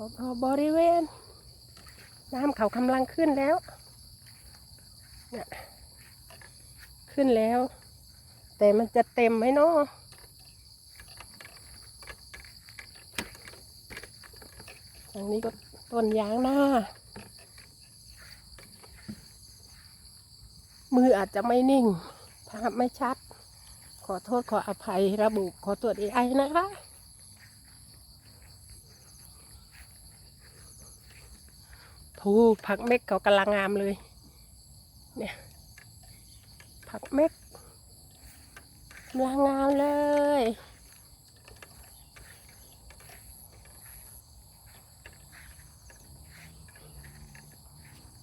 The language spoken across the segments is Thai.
รอบริเวณ น้ำเขากำลังขึ้นแล้วเนี่ยขึ้นแล้ว แต่มันจะเต็มไหมเนาะทางนี้ก็ต้นยางหน้า มืออาจจะไม่นิ่ง ภาพไม่ชัด ขอโทษขออภัยระบุขอตรวจเอไอนะคะ ทูผักเม็กเขากำลังงามเลย เนี่ย ผักเม็กกำลังงามเลย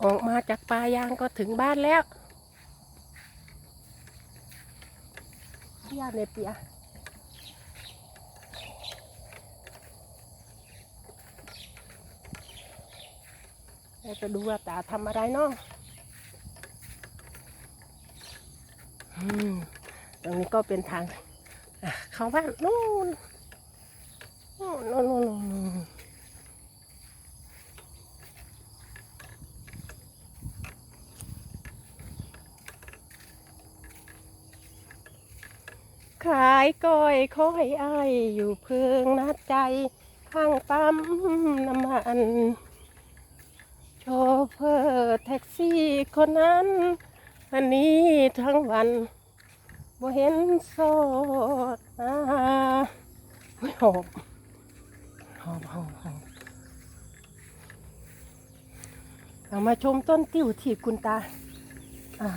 ออกมาจากป่ายางก็ถึงบ้านแล้วยาเนเปีย เราจะดูว่าตาทำอะไรเนาะตรงนี้ก็เป็นทางเข้าบ้านนู่นนู่นนู่นนู่นขายก้อยคอยอายอยู่เพิงนัดใจ ข้างปั๊มน้ำมัน ชเฟอร์แท็กซี่คนนั้น อันนี้ทั้งวันบ่เห็นสดอ่าไม่หอบหอบหอบหอบเรามาชมต้นติ้วที่คุณตาอ่า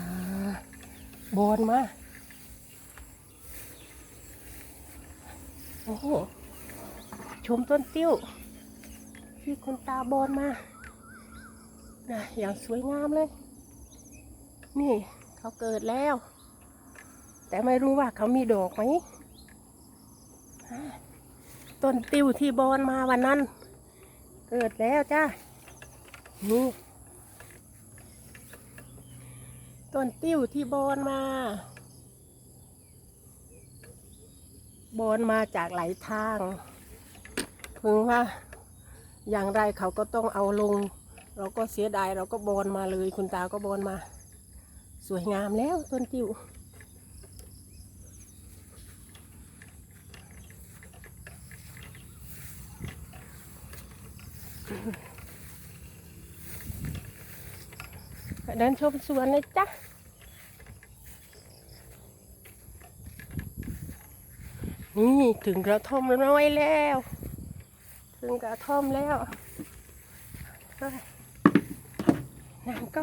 บนมา โอ้โหชมต้นติ้ว ที่คุณตาบอนมา นะอย่างสวยงามเลย นี่เขาเกิดแล้ว แต่ไม่รู้ว่าเขามีดอกไหมต้นติวที่บอนมาวันนั้น เกิดแล้วจ้านี่ต้นติ้วที่บอนมา บอนมาจากหลายทาง ถึงว่าอย่างไรเขาก็ต้องเอาลง เราก็เสียดายเราก็บอนมาเลยคุณตาก็บอนมา สวยงามแล้วต้นติวเดินชมสวนเลยจ้ะนี่ถึงกระท่อมน้อยแล้ว ถึงกระท่อมแล้ว เฮ้ยน้ำก็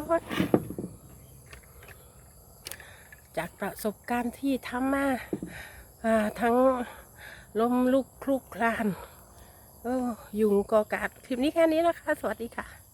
จากประสบการณ์ที่ทำมาาทั้งลมลุกคลุกคลานออยุงกอกัดคลิปนี้แค่นี้นะคะ สวัสดีค่ะ